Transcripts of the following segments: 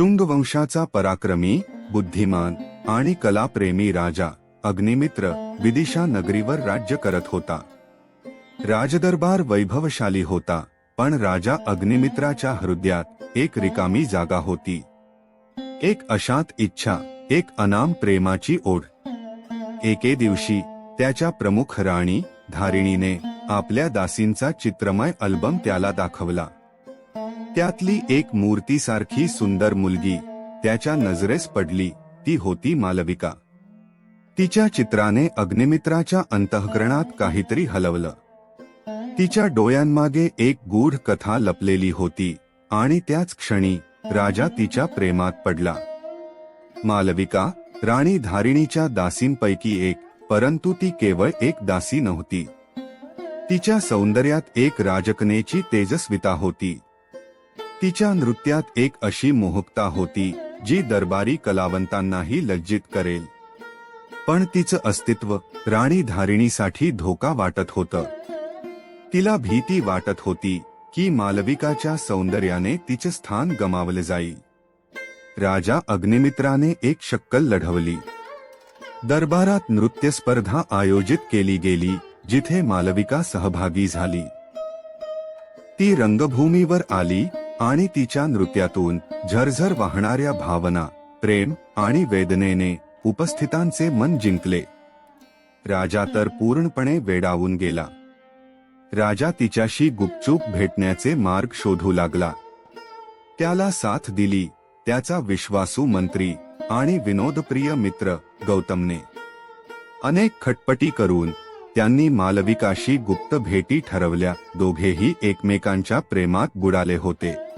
शुंग वंशाचा पराक्रमी बुद्धिमान आणि कलाप्रेमी राजा अग्निमित्र विदिशा नगरीवर राज्य करत होता. राजदरबार वैभवशाली होता पण राजा अग्निमित्राच्या हृदयात एक रिकामी जागा होती. एक अशांत इच्छा एक अनाम प्रेमाची ओढ. एके दिवशी त्याच्या प्रमुख राणी धारिणीने आपल्या दासींचा चित्रमय अल्बम त्याला दाखवला. त्यातली एक मूर्तीसारखी सुंदर मुलगी त्याच्या नजरेस पडली ती होती मालविका. तिच्या चित्राने अग्निमित्राच्या अंतःकरणात काहीतरी हलवलं. तिच्या डोळ्यांमागे एक गूढ कथा लपलेली होती आणि त्याच क्षणी राजा तिच्या प्रेमात पडला. मालविका राणी धारिणीच्या दासींपैकी एक परंतु ती केवळ एक दासी नव्हती. तिच्या सौंदर्यात एक राजकनेची तेजस्विता होती. तिच्या नृत्यात एक अशी मोहकता होती जी दरबारी कलावंतांनाही लज्जित करेल. पण तिचं अस्तित्व राणी धारिणीसाठी धोका वाटत होतं. तिला भीती वाटत होती की मालविकाच्या सौंदर्याने तिचे स्थान गमावले जाईल. राजा अग्निमित्राने एक शक्कल लढवली. दरबारात नृत्य स्पर्धा आयोजित केली गेली जिथे मालविका सहभागी झाली. ती रंगभूमीवर आली आणि तिच्या नृत्यातून झरझर वाहणाऱ्या भावना प्रेम आणि वेदनेने उपस्थितांचे मन जिंकले. राजा तर पूर्णपणे वेडावून गेला. राजा तिच्याशी गुपचूप भेटण्याचे मार्ग शोधू लागला. त्याला साथ दिली त्याचा विश्वासू मंत्री आणि विनोदप्रिय मित्र गौतमने. अनेक खटपटी करून त्यांनी मालविकाशी गुप्त भेटी ठरवल्या दोघेही एकमेकांच्या प्रेमात बुडाले होते.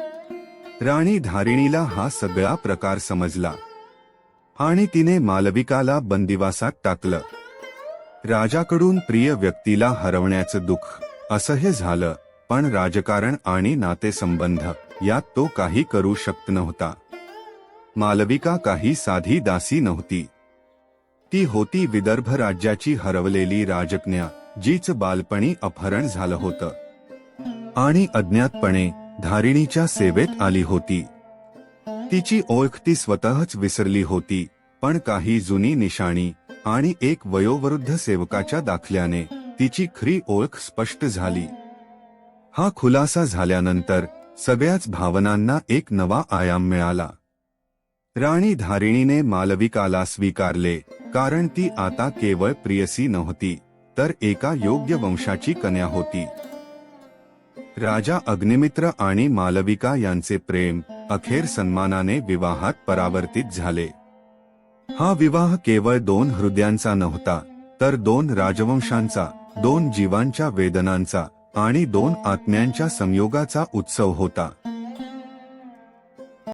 राणी धारिणीला हा सगळा प्रकार समजला. आणि तिने मालविकाला बंदिवासात टाकलं. राजाकडून प्रिय व्यक्तीला हरवण्याचं दुःख असह्य झालं पण राजकारण आणि नातेसंबंध यात तो काही करू शकत नव्हता. मालविका काही साधी दासी नव्हती. ती होती विदर्भ राज्याची हरवलेली राजकन्या जीच बालपणी अपहरण झालं होतं. आणि अज्ञातपणे धारिणीच्या सेवेत आली होती. तिची ओळख ती स्वतःच विसरली होती पण काही जुनी निशाणी आणि एक वयोवृद्ध सेवकाच्या दाखल्याने तिची खरी ओळख स्पष्ट झाली. हा खुलासा झाल्यानंतर सगळ्याच भावनांना एक नवा आयाम मिळाला. राणी धारिणीने मालविकाला स्वीकारले कारण ती आता केवळ प्रियसी नव्हती तर एका योग्य वंशाची कन्या होती. राजा अग्निमित्र आणि मालविका यांचे प्रेम अखेर सन्मानाने विवाहात परावर्तित झाले. हा विवाह केवळ दोन हृदयांचा नव्हता तर दोन राजवंशांचा दोन जीवांच्या वेदनांचा आणि दोन आत्म्यांच्या संयोगाचा उत्सव होता.